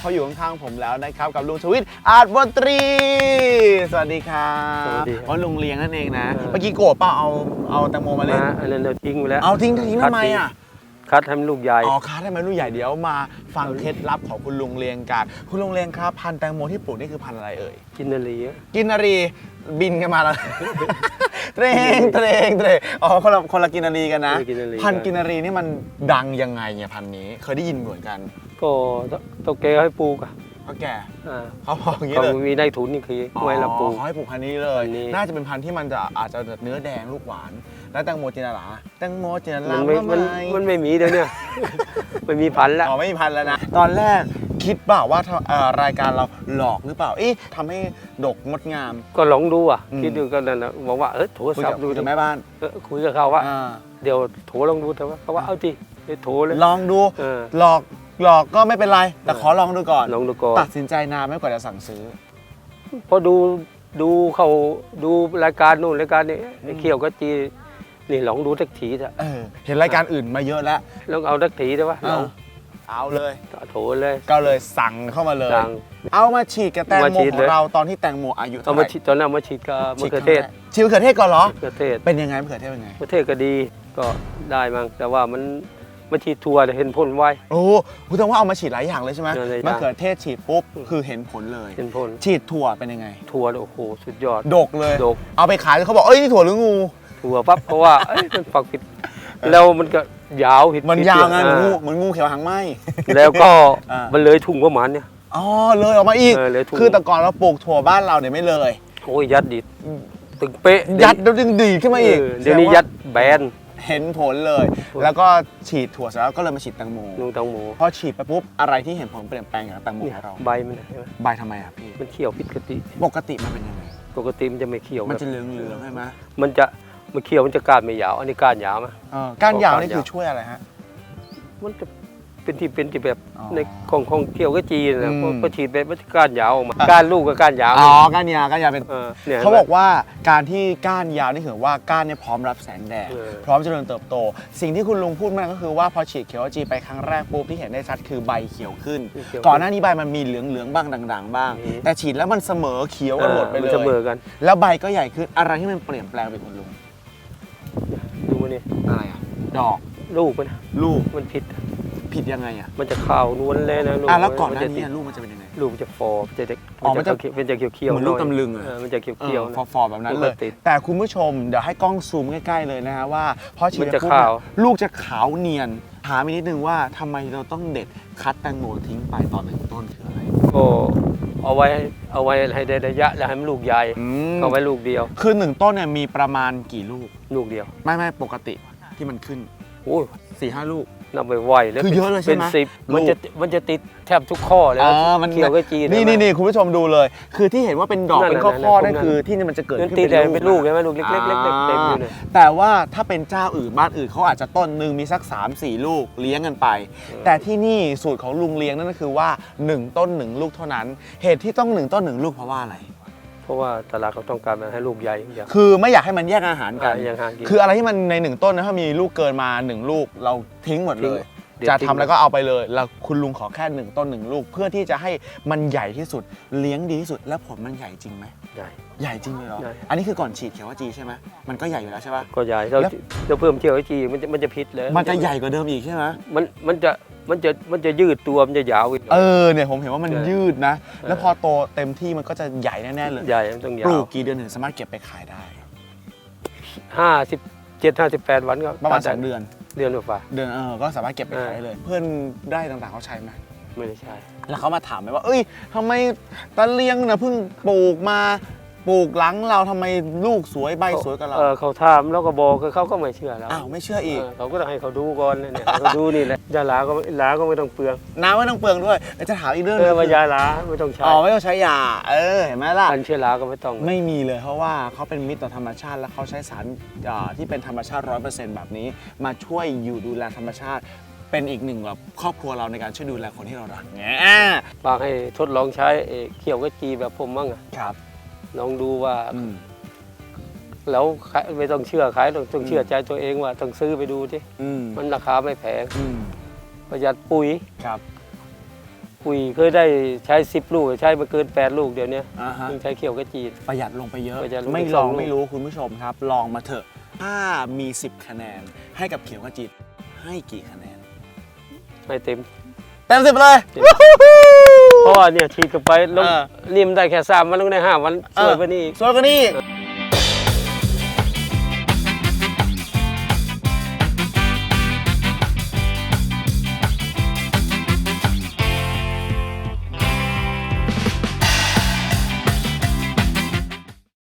เขาอยู่ข้างๆผมแล้วนะครับ กับลุงชวิตอาร์ตบนตรี สวัสดีครับสวัสดีครับ อ๋อลุงเลี้ยงนั่นเองนะเออเมื่อกี้โกรธเปล่าเอาเอาแตงโมมาเล่น มาอันนั้นเราทิ้งไปแล้วเอาทิ้งทิ้งทำไมอะ คัดให้มันลูกใหญ่ อ๋อค้าได้ไหมลูกใหญ่เดี๋ยวมาฟังเคล็ดลับของคุณลุงเลียงกันคุณลุงเลียงครับ พันธุ์แตงโมที่ปลูกนี่คือพันธุ์อะไรเอ่ย กินนาลีอะกินนารีบินกันมาแล้ว เตรงเตรงเตรงอ๋อคนละคนละกินนารีกันนะกินนาลีพันธุ์กินนารีนี่มันดังยังไงเนี่ยพันธุ์นี้ เคยได้ยินเหมือนกัน ก็โตแกให้ปลูกอะเพราะแกอ่าเขาบอกอย่างนี้เขาเลยมีได้ทุนนี่คือไว้ละปลูกอ๋อเขาให้ปลูกพันธุ์นี้เลยพันธุ์นี้น่าจะเป็นพันธุ์ที่มันจะอาจจะเนื้อแดงลูกหวาน แล้วแตงโมจินาลาแตงโมจินาลามันไม่ว่ามันไมันไม่มีเดี๋ยวเนี้ไม่มีพันธุ์ละอ๋อไม่มีพันธุ์แล้วนะตอนแรกคิดเปล่าว่าเอ่อรายการเราหลอกหรือเปล่า เอ๊ะทำให้ดกงดงาม ก็ลองดูอะอืมคิดดูกันนั่นนะบอกว่า เออโทรคุยศัพกับท์ดูคุยดิกับแม่บ้านเออคุยกับเขาว่าอ่าเดี๋ยวโทรลองดูแต่ว่าเขาว่า เอาจีไปโทรเลย ลองดูเออหลอก หลอกก็ไม่เป็นไร แต่ขอลองดูก่อน ลองดูก่อนตัดสินใจนานไหม่กว่าจะสั่งซื้อพอดูดูเขาดูรายการนู่นรายการนี้ไอ้เขียวก็จีนี่ลองดูสักทีเถอะเออ เห็นรายการอื่นมาเยอะแล้ว ลองเอาสักทีได้ปะลองเอาเลยโทรเลยก็เลยสั่งเข้ามาเลย สั่ง เอามาฉีดกับแตงมาโมฉีดขอเลย งเราตอนที่แตงโมอายุเอาเท่าไหมาร่ฉีดตอนนั้นเอามาฉีดกับมะเขือเทศฉีดมะเขือเทศก่อนเหรอ มะเขือเทศ เป็นยังไงมะเขือเทศเป็นไงมะเขือเทศก็ดีก็ได้มั้งแต่ว่ามัน มาฉีดทัวร์เนี่ยเห็นผลไว โอ้คุณต้องว่าเอามาฉีดหลายอย่างเลยใช่ไหมหลายอย่าง มะเขือเทศฉีดปุ๊บคือเห็นผลเลย เห็นผลฉีดถั่วเป็นยังไง ทัวร์เนี่ยโอ้โหสุดยอด ดกเลย ดก เอาไปขายเขาบอก เอ้ย นี่ถั่วหรืองู ทัวร์ปั๊บเพราะว่าเอ้ยมันฝักผิด แล้วมันก็ยาวผิดมันผิดยาวไงเหมือนงูอ่าเหมือนงูเขียวหางไหม แล้วก็อ่ามั มันเลยถุงประมาณเนี่ย อ๋อ เลยออกมาอีก เออเลยถุงคือแต่ก่อนเราปลูกถั่วบ้านเราเนี่ยไม่เลย โอ้ยยัดดิตึงเป๊ะยัดแล้วดึงดีดขึ้นมาอีกเออเดี๋ยวนี้แสดงายัดแบน เห็นผลเลยผลแล้วก็ฉีดถั่วเสร็จแล้วก็เลยมาฉีดแตงโมนุ่งตังหมูพอฉีดไปปุ๊บอะไรที่เห็นผลเปลี่ยนแปลงกับแตงโมเนี่ยของเราใบมันน่ะเห็นไหมใบทำไมอะพี่มันเขียวผิดปกติ ปกติมันเป็นยังไงปกติมันจะไม่เขียวมันแบบจะเหลืองเหลืองๆใช่ไหมมันจะมันเขียวมันจะก้านไม่ยาว อันนี้ก้านยาวไหมเออก้านยาวก้านนี่ยาวคือช่วยอะไรฮะมันจะ เป็นที่เป็นที่แบบอ๋อ ในของของเขียวก็จีนนะอืมพอพอฉีดไปมันจะก้านยาวออกมาก้านลูกกับก้านยาวอ๋อก้านยาวก้านยาวเป็น เออเนี่ย เขาบอกว่าการที่ก้านยาวนี่คือว่าก้านเนี่ยพร้อมรับแสงแดดเออ พร้อมเจริญเติบโต สิ่งที่คุณลุงพูดมาก็คือว่าพอฉีดเขียวจีไปครั้งแรกปุ๊บที่เห็นได้ชัดคือใบเขียวขึ้นเขียวก่อนหน้านี้ใบมันมีเหลืองๆบ้างด่างๆ บ้างอืมแต่ฉีดแล้วมันเสมอเขียวกันหมดไปเลมันเสมอยกันแล้วใบก็ใหญ่ขึ้นอะไรที่มันเปลี่ยนแปลงไปคุณลุงดูนี่อะไรอะดอกลูกมันนะลูกมันผิด ผิดยังไงอะมันจะขาวนวลเลยนะลูกอะแล้วก่อนหน้ามัจะนี้ติดอะลูกมันจะเป็นยังไง ลูกมันจะฟอมันจะเด็กอ๋อมันจะเขียวเป็นจะเขียวเขียวเหมือนลูกตำลึงอะมันจะเขียวเอเขียวอฟอๆแบบนั้นมันเลก็ยติดแต่คุณผู้ชมเดี๋ยวให้กล้องซูมใกล้ๆเลยนะฮะว่าพอฉีดมันจะไปปุ๊บขาวเนี่ยลูกจะขาวเนียนถามอีกนิดนึงว่าทำไมเราต้องเด็ดคัดแตงโมทิ้งไปตอนหนึ่งต้นคืออะไรก็เอาไว้เอาไว้ให้ได้ระยะแล้วให้มันลูกใหญ่อืมเอาไว้ลูกเดียว คือหนึ่งต้นเนี่ยมีประมาณกี่ลูกลูกเดียว ไม่ไม่ปกติที่มันขึ้นโอ้ย4ี่ห้าลูก นับไปไหวแล้วคือเยอะเลยใช่ไหมเป็นสิบลูก มันจะมันจะติดแทบทุกข้อเลยอ๋นะอมันเขียวก็จีนนี่ใช่ไหมนี่นี่คุณผู้ชมดูเลย คือที่เห็นว่าเป็นดอกนั่นเป็นน่ะข้อข้อนั่นั่นนน่ะคือที่นี่มันจะเกิดมันขึ้นติดเลยเป็นเป็นลูลูกกใช่ไหมลูกเล็กๆเล็กๆเต็มอยู่เลย แต่ว่าถ้าเป็นเจ้าอื่นบ้านอื่นเขาอาจจะต้นหนึ่งมีสัก 3 4 ลูกเลี้ยงกันไป แต่ที่นี่สูตรของลุงเลี้ยงนั่นก็คือว่า 1 ต้น 1 ลูกเท่านั้น เหตุที่ต้อง 1 ต้น 1 ลูกเพราะว่าอะไรเพ ราะว่าตลาดเขาต้องการมันให้ลูกใหญ่อย่างคือไม่อยากให้มันแยกอาหารกันอย่างหากินคืออะไรที่มันในหนึ่งต้นนะถ้ามีลูกเกินมา1ลูกเราทิ้งหมดเลย ทิ้งเดี๋ยวจะทิ้ทำงแล้วก็เอาไปเลย แล้วคุณลุงขอแค่หนึ่งต้นหนึ่งลูก เพื่อที่จะให้มันใหญ่ที่สุด เลี้ยงดีที่สุด แล้วผลมันใหญ่จริงไหม ใหญ่ ใหญ่จริงเลยเหรอ ใหญ่ อันนี้คือก่อนฉีดเขียวว่าจีใช่ไหมมันก็ใหญ่อยู่แล้วใช่ปะ ก็ใหญ่เราแล้ว เราเพิ่มเที่ยวไอจีมันจะมันจะพิษเลยมันจะใหญ่กว่าเดิมอีกใช่ไหมมันมันจะ มันจะมันจะยืดตัวมันจะยาวอีก เออเนี่ยผมเห็นว่ามันใช่ยืดนะ แล้วพอโตเต็มที่มันก็จะใหญ่แน่ๆเลยใหญ่มันต้องยาปลูวกกี่เดือนถึงสามารถเก็บไปขายได้ ห้าสิบเจ็ดห้าสิบแปดวันก็ประมาณตัสดองเดือน เดือนกว่าเดือนเออก็สามารถเก็บไปขายได้เลย เพื่อนได้ต่างๆเขาใช้ไหมไม่ได้ใช่แล้วเขามาถามไหมว่า เอ้ยทำไมตาเลียงนะเพิ่งปลูกมา ปลูกหลังเราทำไมลูกสวยใบสวยกับเราเออเขาถามแล้วก็บอกเขาก็ไม่เชื่อแล้วอ้าวไม่เชื่ออีก เออเขาก็ต้องให้เขาดูก่อนเนี่ยให้เขาดูนี่แหละยาหลาก็หลาก็ไม่ต้องเปลืองน้ำไม่ต้องเปลืองด้วยแล้วจะถามอีกเรื่องหเอนึองว่ายาหลาไม่ต้องใช้อ๋อไม่ต้องใช้ยาเออเห็นไหมล่ะอันเชื้อราก็ไม่ต้อง ไม่มีเลยเพราะว่าเขาเป็นมิตรต่อธรรมชาติ และเขาใช้สารอ่าที่เป็นธรรมชาติ 100%แบบนี้ มาช่วยอยู่ดูแลธรรมชาติ เป็นอีกหนึ่งแบบครอบครัวเราในการช่วยดูแลคนที่เรารักแง่บางให้ทดลองใช้เอ่อเขียวกะจีแบบผมมั่งอะครับ ลองดูว่าอืมแล้วใครไม่ต้องเชื่อใครต้องต้องเชื่อใจตัวเองว่าต้องซื้อไปดูที่อืมมันราคาไม่แพงอืมประหยัดปุ๋ยครับปุ๋ยเคยได้ใช้สิบลูกใช้มาเกินแปดลูกเดี๋ยวนี้อ่าฮะต้องใช้เขียวกระจีด ประหยัดลงไปเยอะ ประหยัดลงไปไม่สลอองงลูก ไม่รู้คุณผู้ชมครับ ลองมาเถอะ ถ้ามี 10 คะแนน ให้กับเขียวขจีให้กี่คะแนนให้เต็ม เต็มสิบเลยเต็มเพราะว่าเนี่ยฉีดกันไปแล้วเออ นิ่มได้แค่สามวันแล้วก็ได้ห้าวันสวยไปนี่อีก สวยกว่านี้อีก